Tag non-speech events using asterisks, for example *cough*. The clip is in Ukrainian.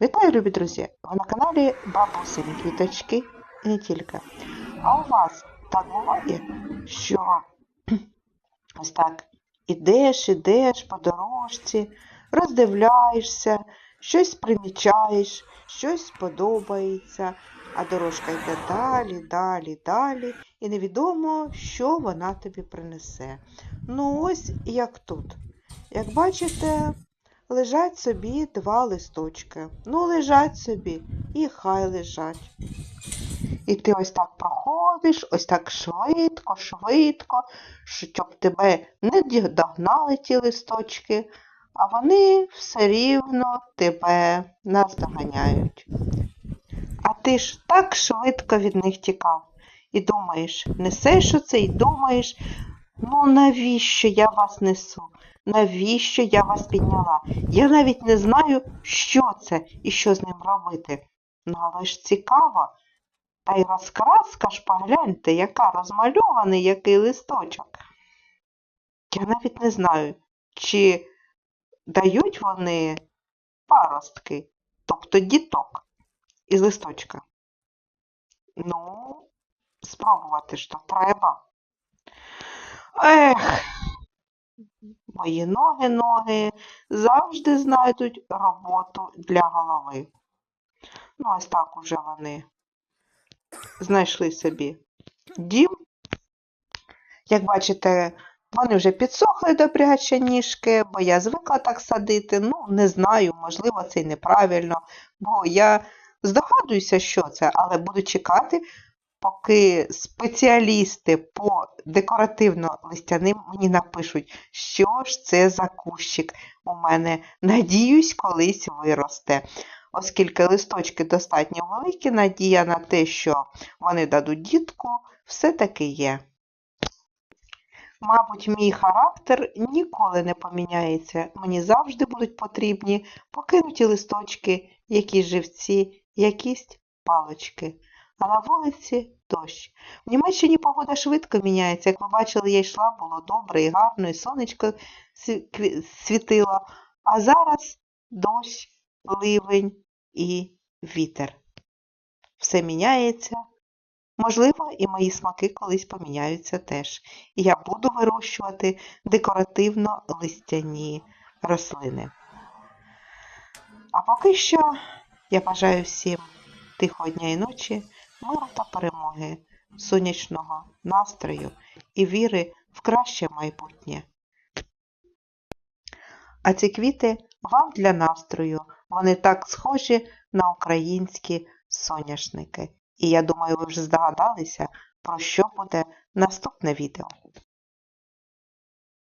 Вітаю, любі друзі! Ви на каналі Бабусині Квіточки і не тільки. А у вас так буває, що *clears throat* ось так ідеш, ідеш по дорожці, роздивляєшся, щось примічаєш, щось сподобається, а дорожка йде далі, далі, далі, і невідомо, що вона тобі принесе. Ну ось як тут. Як бачите, лежать собі два листочки. Ну, лежать собі, і хай лежать. І ти ось так проходиш, ось так швидко, швидко, щоб тебе не догнали ті листочки, а вони все рівно тебе наздоганяють. А ти ж так швидко від них тікав. І думаєш, несеш оце і думаєш, ну навіщо я вас несу? Навіщо я вас підняла? Я навіть не знаю, що це і що з ним робити. Ну, але ж цікаво. Та й розкраска ж погляньте, яка розмальований який листочок. Я навіть не знаю, чи дають вони паростки, тобто діток із листочка. Ну, спробувати ж то треба. Ех, мої ноги, ноги завжди знайдуть роботу для голови. Ну, ось так уже вони знайшли собі дім. Як бачите, вони вже підсохли добряче ніжки, бо я звикла так садити. Ну, не знаю, можливо, це й неправильно, бо я здогадуюся, що це, але буду чекати, поки спеціалісти по декоративно-листяним мені напишуть, що ж це за кущик у мене. Надіюсь, колись виросте. Оскільки листочки достатньо великі, надія на те, що вони дадуть дітку, все-таки є. Мабуть, мій характер ніколи не поміняється. Мені завжди будуть потрібні покинуті листочки, якісь живці, якісь палочки. А на вулиці дощ. В Німеччині погода швидко міняється. Як ви бачили, я йшла, було добре і гарно, і сонечко світило. А зараз дощ, ливень і вітер. Все міняється. Можливо, і мої смаки колись поміняються теж. І я буду вирощувати декоративно-листяні рослини. А поки що я бажаю всім тихого дня і ночі, миру перемоги, сонячного настрою і віри в краще майбутнє. А ці квіти вам для настрою. Вони так схожі на українські соняшники. І я думаю, ви вже здогадалися, про що буде наступне відео.